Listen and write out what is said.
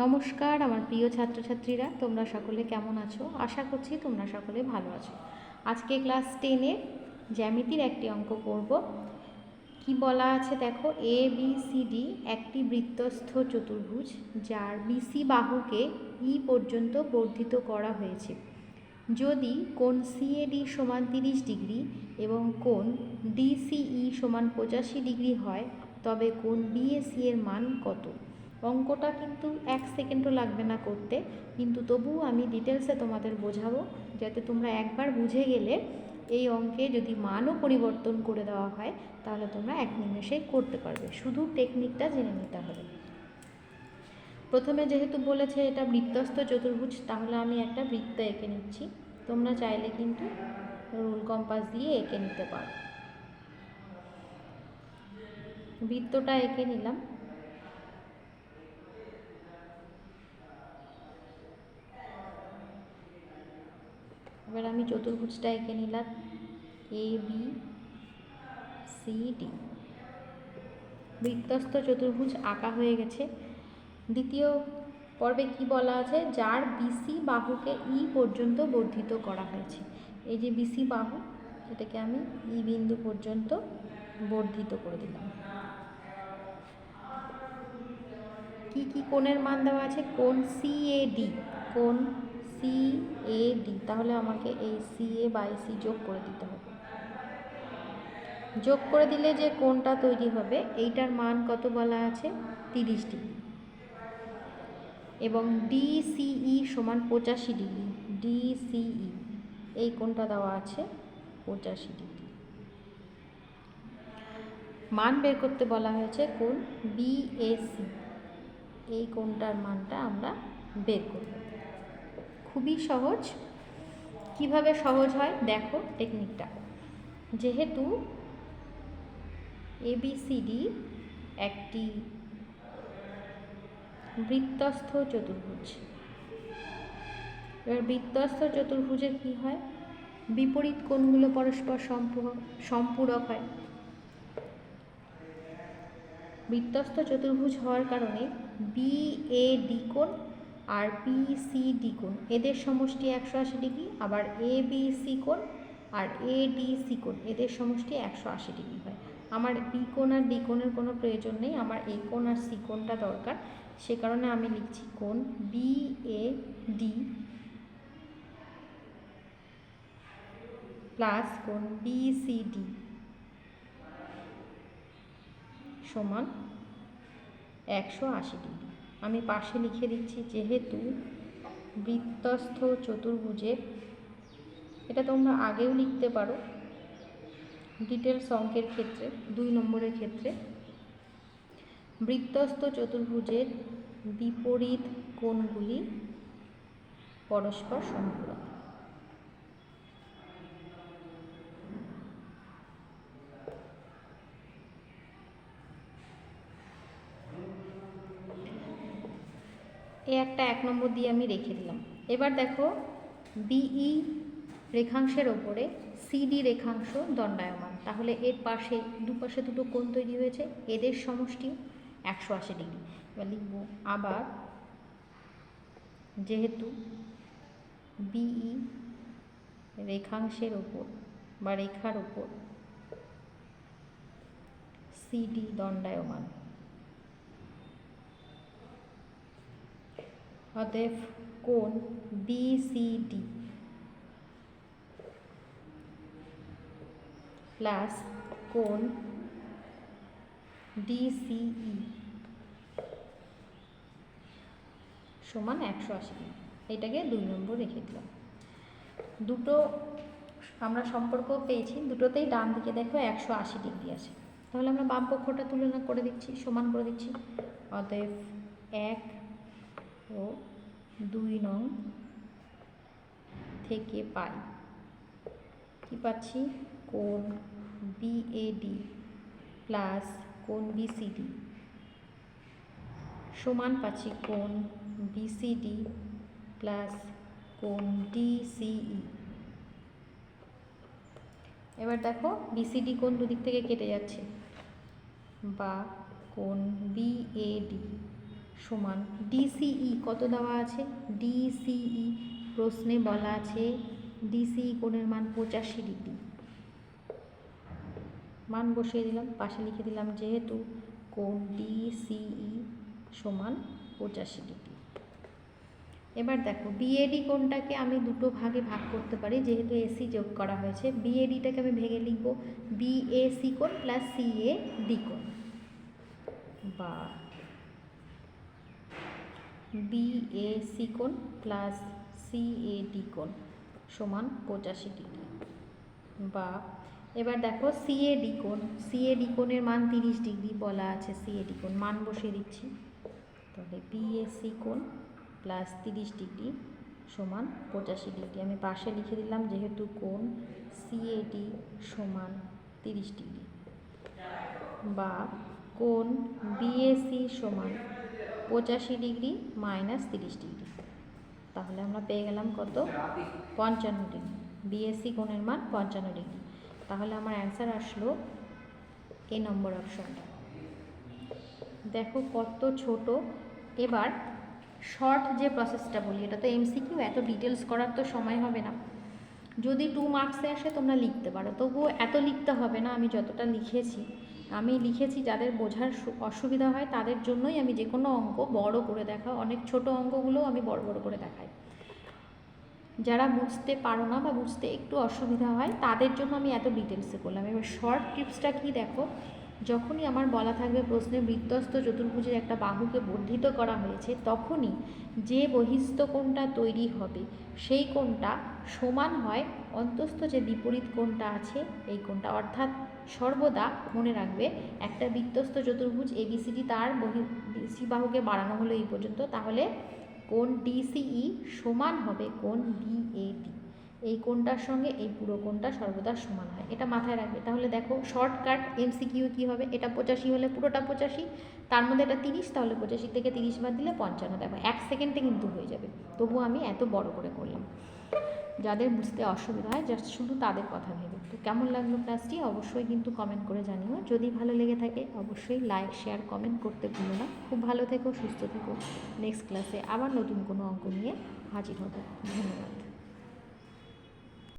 নমস্কার, আমার প্রিয় ছাত্রছাত্রীরা, তোমরা সকলে কেমন আছো? আশা করছি তোমরা সকলে ভালো আছো। আজকে ক্লাস টেনে জ্যামিতির একটি অঙ্ক করব। কি বলা আছে দেখো? এ বি সি ডি একটি বৃত্তস্থ চতুর্ভুজ, যার বিসি বাহুকে ই পর্যন্ত বর্ধিত করা হয়েছে। যদি কোণ সিএডি সমান তিরিশ ডিগ্রি এবং কোণ ডিসিই সমান পঁচাশি ডিগ্রি হয়, তবে কোণ বিএসি এর মান কত? অঙ্কটা কিন্তু এক সেকেন্ডও লাগবে না করতে। কিন্তু তবুও আমি ডিটেলসে তোমাদের বোঝাবো, যাতে তোমরা একবার বুঝে গেলে এই অঙ্কে যদি মানও পরিবর্তন করে দেওয়া হয়, তাহলে তোমরা এক নিমেষে করতে পারবে। শুধু টেকনিকটা জেনে নিতে হবে। প্রথমে যেহেতু বলেছে এটা বৃত্তস্থ চতুর্ভুজ, তাহলে আমি একটা বৃত্ত এঁকে নিচ্ছি। তোমরা চাইলে কিন্তু রুল কম্পাস দিয়ে এঁকে নিতে পারো। বৃত্তটা এঁকে নিলাম। এবার আমি চতুর্ভুজটা এঁকে নিলাম এ বি সি ডি বৃত্তস্থ চতুর্ভুজ আঁকা হয়ে গেছে। দ্বিতীয় পর্বে কি বলা আছে? যার বিসি বাহুকে ই পর্যন্ত বর্ধিত করা হয়েছে। এই যে বিসি বাহু, এটাকে আমি ই বিন্দু পর্যন্ত বর্ধিত করে দিলাম। কি কি কোণের মান দেওয়া আছে? কোণ সি এ ডি কোণ সি এ ডি তাহলে আমাকে এই সি এ বাই সি যোগ করে দিতে হবে। যোগ করে দিলে যে কোনটা তৈরি হবে, এইটার মান কত বলা আছে? তিরিশ ডিগ্রি। এবং ডিসিই সমান পঁচাশি ডিগ্রি। ডিসিই এই কোনটা দেওয়া আছে পঁচাশি ডিগ্রি। মান বের করতে বলা হয়েছে কোণ বিএসি এই কোনটার মানটা আমরা বের করব। খুবই সহজ। কীভাবে সহজ হয়? দেখো টেকনিকটা যেহেতু এবিসিডি একটি বৃত্তস্থ চতুর্ভুজ, এবার বৃত্তস্থ চতুর্ভুজে কি হয়? বিপরীত কোণগুলো পরস্পর সম্পূরক হয়। বৃত্তস্থ চতুর্ভুজ হওয়ার কারণে বি এ ডি কোণ আর পি সি ডি কোণ। এদের সমষ্টি একশো আশি ডিগ্রি, আবার এ বি সি কোণ আর এ ডি সি কোণ। এদের সমষ্টি একশো আশি ডিগ্রি হয়। আমার বি কোণ আর ডি কোণের কোনো প্রয়োজন নেই। আমার এ কোণ আর সি কোণটা দরকার। সে কারণে আমি লিখছি কোণ বি এ ডি প্লাস কোণ বি সি ডি সমান একশো আশি ডিগ্রি। আমি পাশে লিখে দিচ্ছি, যেহেতু বৃত্তস্থ চতুর্ভুজের এটা তোমরা আগেও লিখতে পারো। ডিটেলস অঙ্কের ক্ষেত্রে, দুই নম্বরের ক্ষেত্রে। বৃত্তস্থ চতুর্ভুজের বিপরীত কোণগুলি পরস্পর সম্পূরক এ একটা এক নম্বর দিয়ে আমি রেখে দিলাম। এবার দেখো, বিই রেখাংশের ওপরে সিডি রেখাংশ দণ্ডায়মান। তাহলে এর পাশে, দুপাশে দুটো কোণ তৈরি হয়েছে, এদের সমষ্টি একশো আশি ডিগ্রি। এবার লিখব আবার, যেহেতু বিই রেখাংশের ওপর বা রেখার ওপর সিডি দণ্ডায়মান। অতএব কোণ বিসিডি প্লাস কোণ ডিসিই সমান একশো আশি। ডিগ্রি এটাকে দুই নম্বর রেখে দিলাম। দুটো আমরা সম্পর্ক পেয়েছি, দুটোতেই ডান দিকে দেখো একশো আশি ডিগ্রি আছে। তাহলে আমরা বাম পক্ষটা তুলনা করে দিচ্ছি, সমান করে দিচ্ছি। অতএব এক ও দুই নং থেকে পাই। কি পাচ্ছি? কোণ বিএডি প্লাস কোণ বিসিডি সমান পাচ্ছি কোণ বিসিডি প্লাস কোণ ডিসিই এবার দেখো বিসিডি কোন দুদিক থেকে কেটে যাচ্ছে বা কোণ বিএডি সমান। ডিসিই কত দেওয়া আছে? ডিসিই প্রশ্নে বলা আছে ডিসিই কোণের মান পঁচাশি ডিগ্রি। মান বসিয়ে দিলাম, পাশে লিখে দিলাম যেহেতু কোণ ডিসিই সমান পঁচাশি ডিগ্রি। এবার দেখো বিএডি কোণটাকে আমি দুটো ভাগে ভাগ করতে পারি, যেহেতু এসি যোগ করা হয়েছে। বিএডিটাকে আমি ভেঙে লিখব বিএসি কোণ প্লাস সিএ ডি কোণ। বা বিএসি কোণ প্লাস সিএডি কোণ সমান পঁচাশি ডিগ্রি বা এবার দেখো সিএডি কোণ সিএডি কোণের মান তিরিশ ডিগ্রি বলা আছে সিএডি কোণ মান বসিয়ে দিচ্ছি। তাহলে বিএসি কোণ প্লাস তিরিশ ডিগ্রি সমান পঁচাশি ডিগ্রি। আমি পাশে লিখে দিলাম যেহেতু কোণ সিএডি সমান তিরিশ ডিগ্রি। বা কোণ বিএসি সমান পঁচাশি ডিগ্রি মাইনাস তিরিশ ডিগ্রি। তাহলে আমরা পেয়ে গেলাম কত? পঞ্চান্ন ডিগ্রি। বিএসসি কোণের মান পঞ্চান্ন ডিগ্রি। তাহলে আমার অ্যান্সার আসলো এই নম্বর অপশনটা দেখো কত ছোট। এবার শর্ট যে প্রসেসটা বলি, এটা তো এমসিকিউ এত ডিটেলস করার তো সময় হবে না। যদি টু মার্কসে আসে তোমরা লিখতে পারো। তবুও এত লিখতে হবে না, আমি যতটা লিখেছি। আমি লিখেছি যাদের বোঝার অসুবিধা হয় তাদের জন্যই আমি যে কোনো অঙ্ক বড় করে দেখা অনেক ছোট অঙ্কগুলোও আমি বড় বড় করে দেখাই। যারা বুঝতে পারো না বা বুঝতে একটু অসুবিধা হয় তাদের জন্য আমি এত ডিটেলসে করলাম। এবার শর্ট টিপসটা কি দেখো? যখনই আমার বলা থাকবে প্রশ্নে বৃত্তস্ত চতুর্ভুজের একটা বাহুকে বর্ধিত করা হয়েছে, তখনই যে বহিস্থ কোণটা তৈরি হবে, সেই কোণটা সমান হয় অন্তস্থ যে বিপরীত কোণটা আছে, এই কোণটা। অর্থাৎ সর্বদা মনে রাখবে, একটা বৃত্তস্ত চতুর্ভুজ এবিসিডি তার বহি বাহুকে বাড়ানো হলো এই পর্যন্ত, তাহলে কোণ ডিসিই সমান হবে কোণ বিএডি এই কোণটার সঙ্গে এই পুরো কোণটা সর্বদা সমান হয়। এটা মাথায় রাখবে। তাহলে দেখো শর্টকাট এমসিকিউ কী হবে? এটা পঁচাশি হলে পুরোটা পঁচাশি, তার মধ্যে এটা তিরিশ, তাহলে পঁচাশি থেকে তিরিশ বাদ দিলে পঞ্চান্ন। দেখো, এক সেকেন্ডে কিন্তু হয়ে যাবে। তবু আমি এত বড় করে করলাম। যাদের বুঝতে অসুবিধা হয় জাস্ট শুধু তাদের কথা ভেবে। তো কেমন লাগল ক্লাসটি অবশ্যই কিন্তু কমেন্ট করে জানিও। যদি ভালো লেগে থাকে, অবশ্যই লাইক শেয়ার কমেন্ট করতে ভুলো না। খুব ভালো থেকো, সুস্থ থেকো। নেক্সট ক্লাসে আবার নতুন কোনো অঙ্ক নিয়ে হাজির হব। ধন্যবাদ।